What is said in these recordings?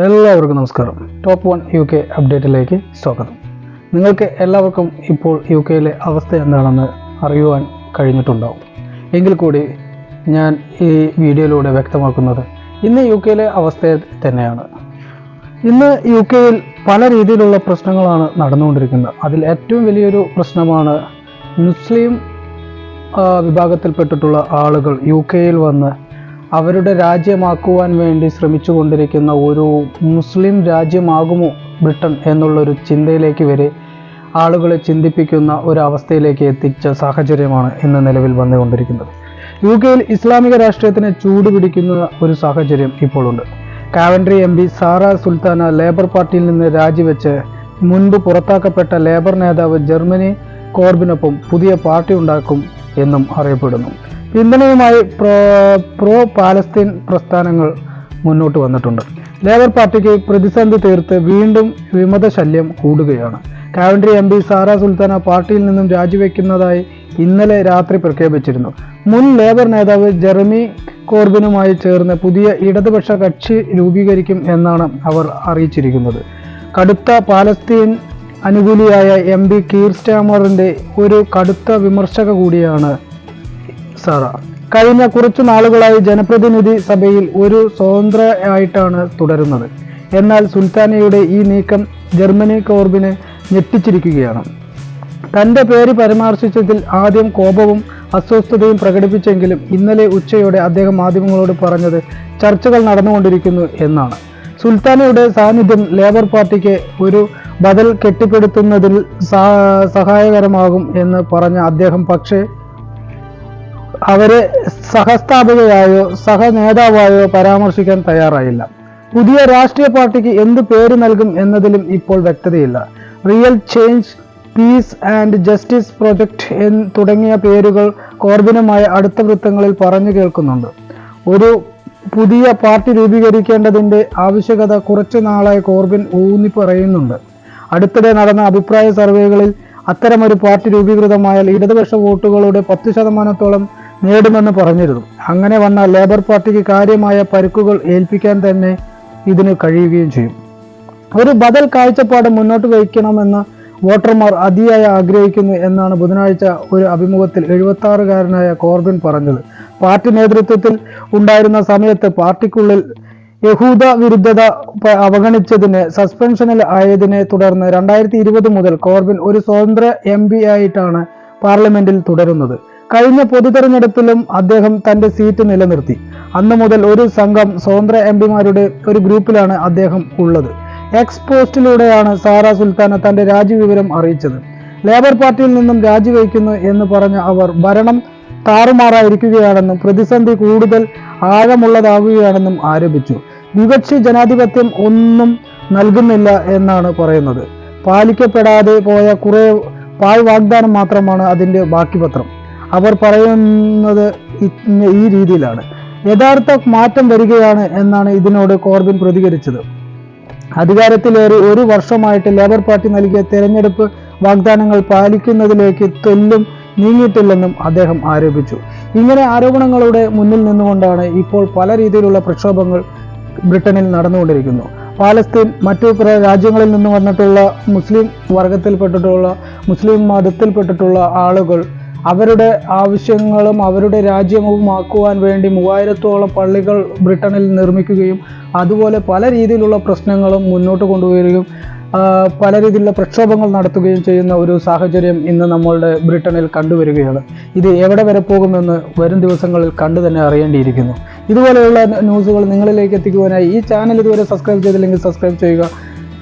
എല്ലാവർക്കും നമസ്കാരം. Top one U K അപ്ഡേറ്റിലേക്ക് സ്വാഗതം. നിങ്ങൾക്ക് എല്ലാവർക്കും ഇപ്പോൾ യു കെയിലെ അവസ്ഥ എന്താണെന്ന് അറിയുവാൻ കഴിഞ്ഞിട്ടുണ്ടാവും. എങ്കിൽ കൂടി ഞാൻ ഈ വീഡിയോയിലൂടെ വ്യക്തമാക്കുന്നത് ഇന്ന് യു കെയിലെ അവസ്ഥ തന്നെയാണ്. ഇന്ന് യു കെയിൽ പല രീതിയിലുള്ള പ്രശ്നങ്ങളാണ് നടന്നുകൊണ്ടിരിക്കുന്നത്. അതിൽ ഏറ്റവും വലിയൊരു പ്രശ്നമാണ് മുസ്ലിം വിഭാഗത്തിൽപ്പെട്ടിട്ടുള്ള ആളുകൾ യു കെയിൽ വന്ന് അവരുടെ രാജ്യമാക്കുവാൻ വേണ്ടി ശ്രമിച്ചുകൊണ്ടിരിക്കുന്ന ഒരു മുസ്ലിം രാജ്യമാകുമോ ബ്രിട്ടൻ എന്നുള്ളൊരു ചിന്തയിലേക്ക് വരെ ആളുകളെ ചിന്തിപ്പിക്കുന്ന ഒരു അവസ്ഥയിലേക്ക് എത്തിച്ച സാഹചര്യമാണ് ഇന്ന് നിലവിൽ വന്നുകൊണ്ടിരിക്കുന്നത്. യു കെയിൽ ഇസ്ലാമിക രാഷ്ട്രീയത്തിന് ചൂട് പിടിക്കുന്ന ഒരു സാഹചര്യം ഇപ്പോഴുണ്ട്. Coventry M P Zarah Sultana Labour പാർട്ടിയിൽ നിന്ന് രാജിവെച്ച് മുൻപ് പുറത്താക്കപ്പെട്ട ലേബർ നേതാവ് ജർമ്മനി കോർബിനൊപ്പം പുതിയ പാർട്ടി ഉണ്ടാക്കും എന്നും അറിയപ്പെടുന്നു. പിന്തുണയുമായി പ്രോ പ്രോ പാലസ്തീൻ പ്രസ്ഥാനങ്ങൾ മുന്നോട്ട് വന്നിട്ടുണ്ട്. ലേബർ പാർട്ടിക്ക് പ്രതിസന്ധി തീർത്ത് വീണ്ടും വിമത ശല്യം കൂടുകയാണ്. Coventry M P Zarah Sultana പാർട്ടിയിൽ നിന്നും രാജിവെക്കുന്നതായി ഇന്നലെ രാത്രി പ്രഖ്യാപിച്ചിരുന്നു. മുൻ ലേബർ നേതാവ് ജെറമി കോർബിനുമായി ചേർന്ന് പുതിയ ഇടതുപക്ഷ കക്ഷി രൂപീകരിക്കും എന്നാണ് അവർ അറിയിച്ചിരിക്കുന്നത്. കടുത്ത പാലസ്തീൻ അനുകൂലിയായ എം പി കീർ സ്റ്റാമറിന്റെ ഒരു കടുത്ത വിമർശക കൂടിയാണ് സാറ. കഴിഞ്ഞ കുറച്ചു നാളുകളായി ജനപ്രതിനിധി സഭയിൽ ഒരു സ്വതന്ത്ര ആയിട്ടാണ് തുടരുന്നത്. എന്നാൽ സുൽത്താനയുടെ ഈ നീക്കം ജർമ്മനി കോർബിനെ ഞെട്ടിച്ചിരിക്കുകയാണ്. തന്റെ പേര് പരാമർശിച്ചതിൽ ആദ്യം കോപവും അസ്വസ്ഥതയും പ്രകടിപ്പിച്ചെങ്കിലും ഇന്നലെ ഉച്ചയോടെ അദ്ദേഹം മാധ്യമങ്ങളോട് പറഞ്ഞത് ചർച്ചകൾ നടന്നുകൊണ്ടിരിക്കുന്നു എന്നാണ്. സുൽത്താനയുടെ സാന്നിധ്യം ലേബർ പാർട്ടിക്ക് ഒരു ബദൽ കെട്ടിപ്പടുത്തുന്നതിൽ സഹായകരമാകും എന്ന് പറഞ്ഞ അദ്ദേഹം പക്ഷേ അവരെ സഹസ്ഥാപകയായോ സഹനേതാവായോ പരാമർശിക്കാൻ തയ്യാറായില്ല. പുതിയ രാഷ്ട്രീയ പാർട്ടിക്ക് എന്ത് പേര് നൽകും എന്നതിലും ഇപ്പോൾ വ്യക്തതയില്ല. Real change peace and justice project തുടങ്ങിയ പേരുകൾ കോർബിനുമായ അടുത്ത വൃത്തങ്ങളിൽ പറഞ്ഞു കേൾക്കുന്നുണ്ട്. ഒരു പുതിയ പാർട്ടി രൂപീകരിക്കേണ്ടതിന്റെ ആവശ്യകത കുറച്ചു നാളായി കോർബിൻ ഊന്നി പറയുന്നുണ്ട്. അടുത്തിടെ നടന്ന അഭിപ്രായ സർവേകളിൽ അത്തരമൊരു പാർട്ടി രൂപീകൃതമായാൽ ഇടതുപക്ഷ വോട്ടുകളുടെ പത്ത് ശതമാനത്തോളം നേടുമെന്ന് പറഞ്ഞിരുന്നു. അങ്ങനെ വന്ന ലേബർ പാർട്ടിക്ക് കാര്യമായ പരുക്കുകൾ ഏൽപ്പിക്കാൻ തന്നെ ഇതിന് കഴിയുകയും ചെയ്യും. ഒരു ബദൽ കാഴ്ചപ്പാട് മുന്നോട്ട് വയ്ക്കണമെന്ന് വോട്ടർമാർ അതിയായി ആഗ്രഹിക്കുന്നു എന്നാണ് ബുധനാഴ്ച ഒരു അഭിമുഖത്തിൽ എഴുപത്തി ആറുകാരനായ കോർബിൻ പറഞ്ഞത്. പാർട്ടി നേതൃത്വത്തിൽ ഉണ്ടായിരുന്ന സമയത്ത് പാർട്ടിക്കുള്ളിൽ യഹൂദ വിരുദ്ധത അവഗണിച്ചതിന് സസ്പെൻഷനിൽ ആയതിനെ തുടർന്ന് രണ്ടായിരത്തി ഇരുപത് മുതൽ കോർബിൻ ഒരു സ്വതന്ത്ര എം ആയിട്ടാണ് പാർലമെന്റിൽ തുടരുന്നത്. കഴിഞ്ഞ പൊതുതെരഞ്ഞെടുപ്പിലും അദ്ദേഹം തന്റെ സീറ്റ് നിലനിർത്തി. അന്നു മുതൽ ഒരു സംഘം സ്വതന്ത്ര എം പിമാരുടെ ഒരു ഗ്രൂപ്പിലാണ് അദ്ദേഹം ഉള്ളത്. എക്സ് പോസ്റ്റിലൂടെയാണ് സാറ സുൽത്താന തന്റെ രാജിവിവരം അറിയിച്ചത്. ലേബർ പാർട്ടിയിൽ നിന്നും രാജിവയ്ക്കുന്നു എന്ന് പറഞ്ഞ അവർ ഭരണം താറുമാറായിരിക്കുകയാണെന്നും പ്രതിസന്ധി കൂടുതൽ ആഴമുള്ളതാകുകയാണെന്നും ആരോപിച്ചു. വിവക്ഷി ജനാധിപത്യം ഒന്നും നൽകുന്നില്ല എന്നാണ് പറയുന്നത്. പാലിക്കപ്പെടാതെ പോയ കുറെ പായ് വാഗ്ദാനം മാത്രമാണ് അതിന്റെ ബാക്കി പത്രം. അവർ പറയുന്നത് ഈ രീതിയിലാണ്. യഥാർത്ഥ മാറ്റം വരികയാണ് എന്നാണ് ഇതിനോട് കോർബിൻ പ്രതികരിച്ചത്. അധികാരത്തിലേറി ഒരു വർഷമായിട്ട് ലേബർ പാർട്ടി നൽകിയ തെരഞ്ഞെടുപ്പ് വാഗ്ദാനങ്ങൾ പാലിക്കുന്നതിലേക്ക് തെല്ലും നീങ്ങിയിട്ടില്ലെന്നും അദ്ദേഹം ആരോപിച്ചു. ഇങ്ങനെ ആരോപണങ്ങളുടെ മുന്നിൽ നിന്നുകൊണ്ടാണ് ഇപ്പോൾ പല രീതിയിലുള്ള പ്രക്ഷോഭങ്ങൾ ബ്രിട്ടനിൽ നടന്നുകൊണ്ടിരിക്കുന്നു. പാലസ്തീൻ മറ്റു രാജ്യങ്ങളിൽ നിന്ന് വന്നിട്ടുള്ള മുസ്ലിം വർഗത്തിൽപ്പെട്ടിട്ടുള്ള മുസ്ലിം മതത്തിൽപ്പെട്ടിട്ടുള്ള ആളുകൾ അവരുടെ ആവശ്യങ്ങളും അവരുടെ രാജ്യവുമാക്കുവാൻ വേണ്ടി മൂവായിരത്തോളം പള്ളികൾ ബ്രിട്ടനിൽ നിർമ്മിക്കുകയും അതുപോലെ പല രീതിയിലുള്ള പ്രശ്നങ്ങളും മുന്നോട്ട് കൊണ്ടുവരികയും പല രീതിയിലുള്ള പ്രക്ഷോഭങ്ങൾ നടത്തുകയും ചെയ്യുന്ന ഒരു സാഹചര്യം ഇന്ന് നമ്മളുടെ ബ്രിട്ടനിൽ കണ്ടുവരികയാണ്. ഇത് എവിടെ വരെ പോകുമെന്ന് വരും ദിവസങ്ങളിൽ കണ്ടു തന്നെ അറിയേണ്ടിയിരിക്കുന്നു. ഇതുപോലെയുള്ള ന്യൂസുകൾ നിങ്ങളിലേക്ക് എത്തിക്കുവാനായി ഈ ചാനൽ ഇതുവരെ സബ്സ്ക്രൈബ് ചെയ്തില്ലെങ്കിൽ സബ്സ്ക്രൈബ് ചെയ്യുക.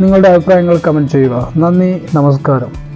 നിങ്ങളുടെ അഭിപ്രായങ്ങൾ കമന്റ് ചെയ്യുക. നന്ദി നമസ്കാരം.